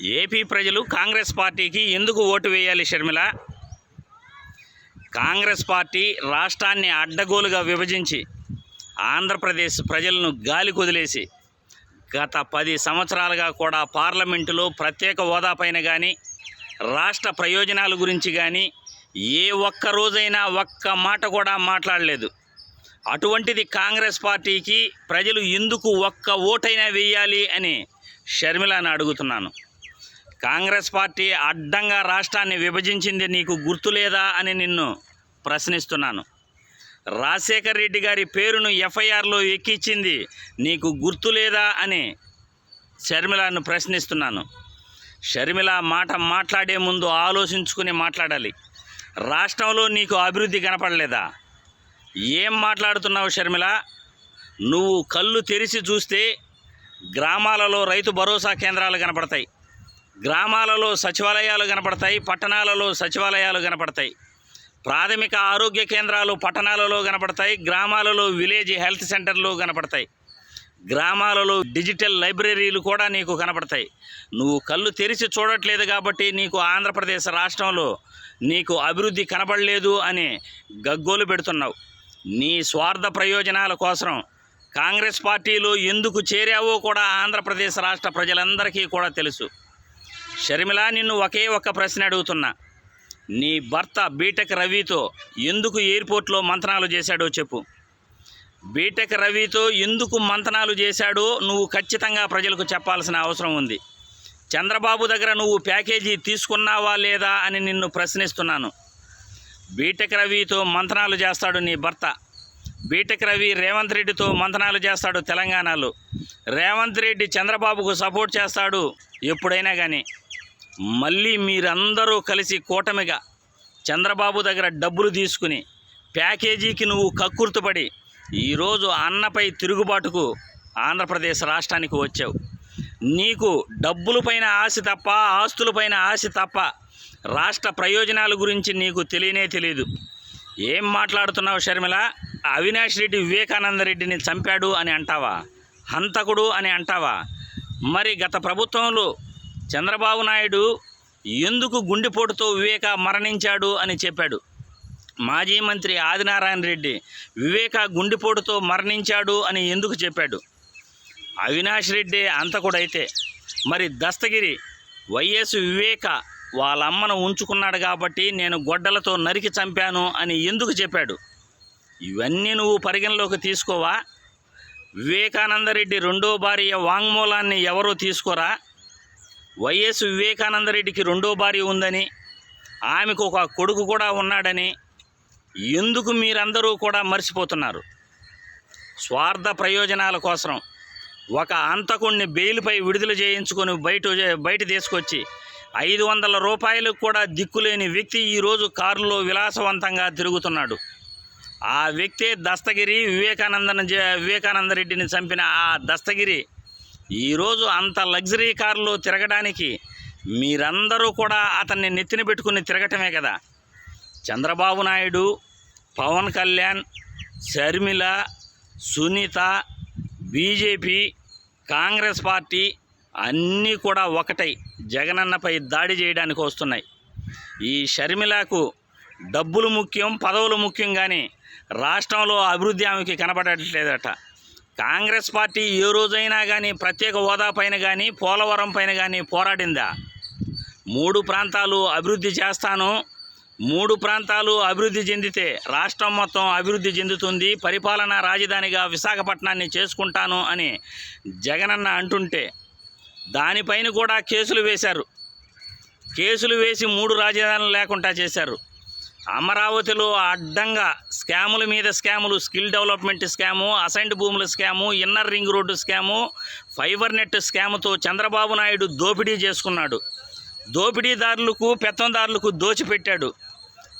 AP ప్రజలు కాంగ్రెస్ పార్టీకి ఎందుకు ఓటు వేయాలి షర్మిల? కాంగ్రెస్ పార్టీ రాష్ట్రాన్ని అడ్డగోలుగా విభజించి ఆంధ్రప్రదేశ్ ప్రజలను గాలి కొదిలేసి గత పది సంవత్సరాలుగా కూడా పార్లమెంటులో ప్రత్యేక హోదాపైన కానీ రాష్ట్ర ప్రయోజనాల గురించి కానీ ఏ ఒక్క రోజైనా ఒక్క మాట కూడా మాట్లాడలేదు. అటువంటిది కాంగ్రెస్ పార్టీకి ప్రజలు ఎందుకు ఒక్క ఓటైనా వేయాలి అని షర్మిలాను అడుగుతున్నాను. కాంగ్రెస్ పార్టీ అడ్డంగా రాష్ట్రాన్ని విభజించింది నీకు గుర్తులేదా అని నిన్ను ప్రశ్నిస్తున్నాను. రాజశేఖర్ రెడ్డి గారి పేరును ఎఫ్ఐఆర్లో ఎక్కించింది నీకు గుర్తులేదా అని షర్మిలాను ప్రశ్నిస్తున్నాను. షర్మిల మాట మాట్లాడే ముందు ఆలోచించుకుని మాట్లాడాలి. రాష్ట్రంలో నీకు అభివృద్ధి కనపడలేదా? ఏం మాట్లాడుతున్నావు షర్మిల? నువ్వు కళ్ళు తెరిచి చూస్తే గ్రామాలలో రైతు భరోసా కేంద్రాలు కనపడతాయి. గ్రామాలలో సచివాలయాలు కనపడతాయి పట్టణాలలో సచివాలయాలు కనపడతాయి. ప్రాథమిక ఆరోగ్య కేంద్రాలు పట్టణాలలో కనపడతాయి గ్రామాలలో విలేజ్ హెల్త్ సెంటర్లు కనపడతాయి. గ్రామాలలో డిజిటల్ లైబ్రరీలు కూడా నీకు కనపడతాయి. నువ్వు కళ్ళు తెరిచి చూడట్లేదు కాబట్టి నీకు ఆంధ్రప్రదేశ్ రాష్ట్రంలో నీకు అభివృద్ధి కనపడలేదు అని గగ్గోలు పెడుతున్నావు. నీ స్వార్థ ప్రయోజనాల కోసం కాంగ్రెస్ పార్టీలో ఎందుకు చేరావో కూడా ఆంధ్రప్రదేశ్ రాష్ట్ర ప్రజలందరికీ కూడా తెలుసు. షర్మిల నిన్ను ఒకే ఒక్క ప్రశ్న అడుగుతున్నా. నీ భర్త బీటెక్ రవితో ఎందుకు ఎయిర్పోర్ట్లో మంతనాలు చేశాడో చెప్పు. బీటెక్ రవితో ఎందుకు మంతనాలు చేశాడో నువ్వు ఖచ్చితంగా ప్రజలకు చెప్పాల్సిన అవసరం ఉంది. చంద్రబాబు దగ్గర నువ్వు ప్యాకేజీ తీసుకున్నావా లేదా అని నిన్ను ప్రశ్నిస్తున్నాను. బీటెక్ రవితో మంతనాలు చేస్తాడు నీ భర్త. బీటెక్ రవి రేవంత్ రెడ్డితో మంతనాలు చేస్తాడు తెలంగాణలో. రేవంత్ రెడ్డి చంద్రబాబుకు సపోర్ట్ చేస్తాడు ఎప్పుడైనా కానీ మళ్ళీ మీరందరూ కలిసి కూటమిగా చంద్రబాబు దగ్గర డబ్బులు తీసుకుని ప్యాకేజీకి నువ్వు కక్కుర్తుపడి ఈరోజు అన్నపై తిరుగుబాటుకు ఆంధ్రప్రదేశ్ రాష్ట్రానికి వచ్చావు. నీకు డబ్బులపైన ఆశ తప్ప ఆస్తులపైన ఆశ తప్ప రాష్ట్ర ప్రయోజనాల గురించి నీకు తెలియనే తెలియదు ఏం మాట్లాడుతున్నావు షర్మిల? అవినాష్ రెడ్డి వివేకానంద రెడ్డిని చంపాడు అని అంటావా? హంతకుడు అని అంటావా? మరి గత ప్రభుత్వంలో చంద్రబాబు నాయుడు ఎందుకు గుండెపోటుతో వివేక మరణించాడు అని చెప్పాడు. మాజీ మంత్రి ఆదినారాయణ రెడ్డి వివేక గుండెపోటుతో మరణించాడు అని ఎందుకు చెప్పాడు. అవినాష్ రెడ్డి అంతకుడైతే మరి దస్తగిరి వైఎస్ వివేక వాళ్ళ అమ్మను ఉంచుకున్నాడు కాబట్టి నేను గొడ్డలతో నరికి చంపాను అని ఎందుకు చెప్పాడు. ఇవన్నీ నువ్వు పరిగణలోకి తీసుకోవా? వివేకానందరెడ్డి రెండో భార్య వాంగ్మూలాన్ని ఎవరూ తీసుకోరా? వైఎస్ వివేకానందరెడ్డికి రెండో భార్య ఉందని ఆమెకు ఒక కొడుకు కూడా ఉన్నాడని ఎందుకు మీరందరూ కూడా మర్చిపోతున్నారు? స్వార్థ ప్రయోజనాల కోసం ఒక అంతకుణ్ణి బెయిల్పై విడుదల చేయించుకొని బయట బయట తీసుకొచ్చి ఐదు వందల రూపాయలకు కూడా దిక్కులేని వ్యక్తి ఈరోజు కారులో విలాసవంతంగా తిరుగుతున్నాడు. ఆ వ్యక్తే దస్తగిరి వివేకానందన జ- వివేకానంద రెడ్డిని చంపిన ఆ దస్తగిరి ఈరోజు అంత లగ్జరీ కారులో తిరగడానికి మీరందరూ కూడా అతన్ని నెత్తిన పెట్టుకుని తిరగటమే కదా. చంద్రబాబు నాయుడు పవన్ కళ్యాణ్ షర్మిల సునీత బీజేపీ కాంగ్రెస్ పార్టీ అన్నీ కూడా ఒకటై జగనన్నపై దాడి చేయడానికి వస్తున్నాయి. ఈ షర్మిలకు డబ్బులు ముఖ్యం పదవులు ముఖ్యం కానీ రాష్ట్రంలో అభివృద్ధి ఆమెకి కనపడట్లేదట. కాంగ్రెస్ పార్టీ ఏ రోజైనా కానీ ప్రత్యేక హోదా పైన కానీ పోలవరం పైన కానీ పోరాడిందా? మూడు ప్రాంతాలు అభివృద్ధి చేస్తాను. మూడు ప్రాంతాలు అభివృద్ధి చెందితే రాష్ట్రం మొత్తం అభివృద్ధి చెందుతుంది. పరిపాలనా రాజధానిగా విశాఖపట్నాన్ని చేసుకుంటాను అని జగనన్న అంటుంటే దానిపైన కూడా కేసులు వేశారు. కేసులు వేసి మూడు రాజధానులు లేకుండా చేశారు. అమరావతిలో అడ్డంగా స్కాముల మీద స్కాములు స్కిల్ డెవలప్మెంట్ స్కాము అసైన్డ్ భూముల scam inner ring road scam fibre net స్కాముతో Chandrababu Naidu దోపిడీ చేసుకున్నాడు. దోపిడీదారులకు పెత్తందారులకు దోచిపెట్టాడు.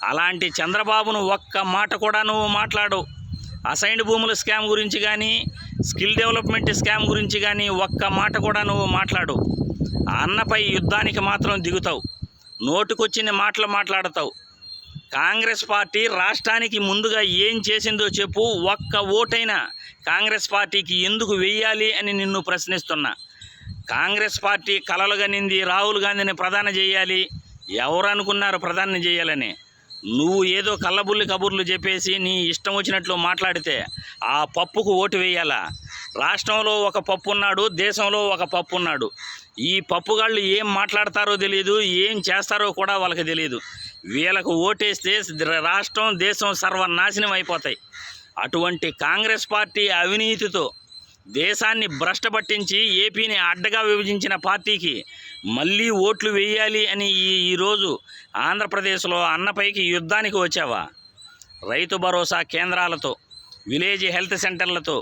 అలాంటి చంద్రబాబును ఒక్క మాట కూడా నువ్వు మాట్లాడవు. అసైన్డ్ భూముల స్కామ్ గురించి కానీ స్కిల్ డెవలప్మెంట్ స్కామ్ గురించి కానీ ఒక్క మాట కూడా నువ్వు మాట్లాడు అన్నపై యుద్ధానికి మాత్రం దిగుతావు. నోటుకొచ్చిన మాటలు మాట్లాడతావు. కాంగ్రెస్ పార్టీ రాష్ట్రానికి ముందుగా ఏం చేసిందో చెప్పు ఒక్క ఓటైనా కాంగ్రెస్ పార్టీకి ఎందుకు వెయ్యాలి అని నిన్ను ప్రశ్నిస్తున్నా. కాంగ్రెస్ పార్టీ కలలుగనింది రాహుల్ గాంధీని ప్రధాని చేయాలి. ఎవరు అనుకున్నారు ప్రధాని చేయాలని? నువ్వు ఏదో కళ్ళబుల్లి కబుర్లు చెప్పేసి నీ ఇష్టం వచ్చినట్లు మాట్లాడితే ఆ పప్పుకు ఓటు వేయాలా? రాష్ట్రంలో ఒక పప్పు ఉన్నాడు దేశంలో ఒక పప్పు ఉన్నాడు. ఈ పప్పుగాళ్ళు ఏం మాట్లాడతారో తెలియదు ఏం చేస్తారో కూడా వాళ్ళకి తెలియదు వీళ్ళకు ఓటేస్తే రాష్ట్రం దేశం సర్వనాశనం అయిపోతాయి. అటువంటి కాంగ్రెస్ పార్టీ అవినీతితో దేశాన్ని భ్రష్టపట్టించి ఏపీని అడ్డగా విభజించిన పార్టీకి మళ్ళీ ఓట్లు వేయాలి అని ఈ ఈరోజు ఆంధ్రప్రదేశ్లో అన్నపైకి యుద్ధానికి వచ్చావా? రైతు భరోసా కేంద్రాలతో విలేజ్ హెల్త్ సెంటర్లతో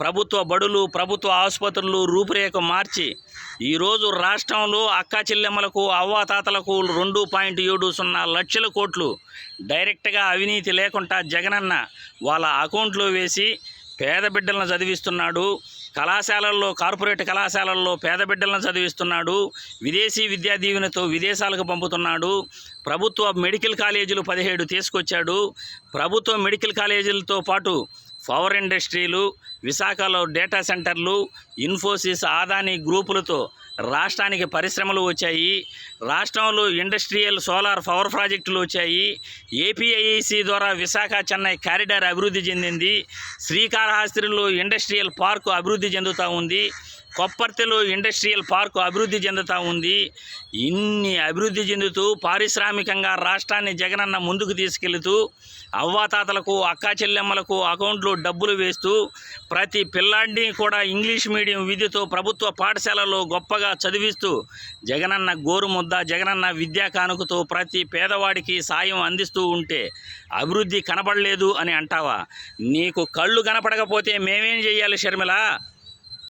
ప్రభుత్వ బడులు ప్రభుత్వ ఆసుపత్రులు రూపురేఖ మార్చి ఈరోజు రాష్ట్రంలో అక్కా చెల్లెమ్మలకు అవ్వాతాతలకు రెండు పాయింట్ ఏడు సున్నా లక్షల కోట్లు డైరెక్ట్గా అవినీతి లేకుండా జగనన్న వాళ్ళ అకౌంట్లో వేసి పేద బిడ్డలను చదివిస్తున్నాడు. కళాశాలల్లో కార్పొరేట్ కళాశాలల్లో పేద బిడ్డలను చదివిస్తున్నాడు. విదేశీ విద్యా దీవెనతో విదేశాలకు పంపుతున్నాడు. ప్రభుత్వ మెడికల్ కాలేజీలు పదిహేడు తీసుకొచ్చాడు. ప్రభుత్వ మెడికల్ కాలేజీలతో పాటు పవర్ ఇండస్ట్రీలు విశాఖలో డేటా సెంటర్లు ఇన్ఫోసిస్ ఆదాని గ్రూపులతో రాష్ట్రానికి పరిశ్రమలు వచ్చాయి. రాష్ట్రంలో ఇండస్ట్రియల్ సోలార్ పవర్ ప్రాజెక్టులు వచ్చాయి. ఏపీఐసి ద్వారా విశాఖ చెన్నై కారిడార్ అభివృద్ధి చెందింది. శ్రీకాళహస్తిలో ఇండస్ట్రియల్ పార్కు అభివృద్ధి చెందుతూ ఉంది. కొప్పర్తిలో ఇండస్ట్రియల్ పార్కు అభివృద్ధి చెందుతూ ఉంది. ఇన్ని అభివృద్ధి చెందుతూ పారిశ్రామికంగా రాష్ట్రాన్ని జగనన్న ముందుకు తీసుకెళ్తూ అవ్వాతాతలకు అక్కా చెల్లెమ్మలకు అకౌంట్లో డబ్బులు వేస్తూ ప్రతి పిల్లాడిని కూడా ఇంగ్లీష్ మీడియం విద్యతో ప్రభుత్వ పాఠశాలలో గొప్పగా చదివిస్తూ జగనన్న గోరుముద్ద జగనన్న విద్యా కానుకతో ప్రతి పేదవాడికి సాయం అందిస్తూ ఉంటే అభివృద్ధి కనపడలేదు అని అంటావా? నీకు కళ్ళు కనపడకపోతే మేమేం చెయ్యాలి షర్మిల